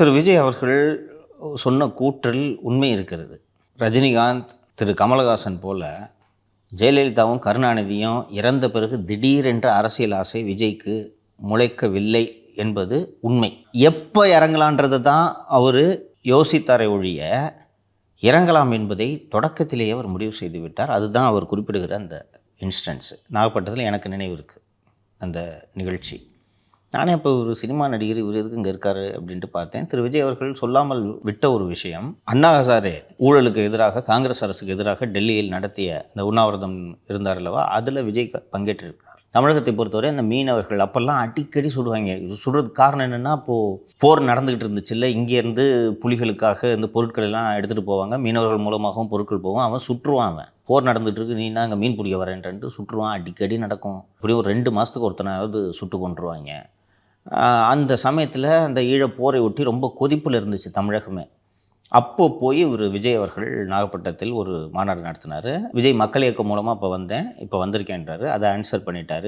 திரு விஜய் அவர்கள் சொன்ன கூற்றில் உண்மை இருக்கிறது. ரஜினிகாந்த் திரு கமலஹாசன் போல ஜெயலலிதாவும் கருணாநிதியும் இறந்த பிறகு திடீரென்ற அரசியல் ஆசை விஜய்க்கு முளைக்கவில்லை என்பது உண்மை. எப்போ இறங்கலான்றது தான் அவர் யோசித்தாரை ஒழிய இறங்கலாம் என்பதை தொடக்கத்திலேயே அவர் முடிவு செய்து விட்டார் அதுதான் அவர் குறிப்பிடுகிற அந்த இன்ஸ்டன்ஸு நாகப்பட்டினத்தில் எனக்கு நினைவு இருக்குது அந்த நிகழ்ச்சி. நானே இப்போ ஒரு சினிமா நடிகர் இவர் எதுக்கு இங்கே இருக்காரு அப்படின்ட்டு பார்த்தேன். திரு விஜய் அவர்கள் சொல்லாமல் விட்ட ஒரு விஷயம் அண்ணா ஹசாரே ஊழலுக்கு எதிராக காங்கிரஸ் அரசுக்கு எதிராக டெல்லியில் நடத்திய இந்த உண்ணாவிரதம் இருந்தார் அல்லவா? அதில் விஜய் க- பங்கேற்றிருக்கிறார். தமிழகத்தை பொறுத்தவரை அந்த மீனவர்கள் அப்போல்லாம் அடிக்கடி சுடுவாங்க சுடுறதுக்கு காரணம் என்னென்னா இப்போது போர் நடந்துக்கிட்டு இருந்துச்சு இல்லை இங்கேருந்து புலிகளுக்காக இந்த பொருட்கள் எல்லாம் எடுத்துகிட்டு போவாங்க. மீனவர்கள் மூலமாகவும் பொருட்கள் போகும். அவன் சுற்றுவான் அவன். போர் நடந்துட்டு இருக்கு நீ நான் அங்கே மீன் பிடிக்க வரேன்ட்டு சுற்றுவான். அடிக்கடி நடக்கும். இப்படி ஒரு ரெண்டு மாதத்துக்கு ஒருத்தனாவது சுட்டு கொண்டுருவாங்க அந்த சமயத்தில் அந்த ஈழப்போரை ஒட்டி ரொம்ப கொதிப்பில் இருந்துச்சு தமிழகமே. அப்போது போய் ஒரு விஜய் அவர்கள் நாகப்பட்டினத்தில் ஒரு மாநாடு நடத்தினார். விஜய் மக்கள் இயக்கம் மூலமாக இப்போ வந்தேன். இப்போ வந்திருக்கேன்றாரு. அதை ஆன்சர் பண்ணிட்டாரு.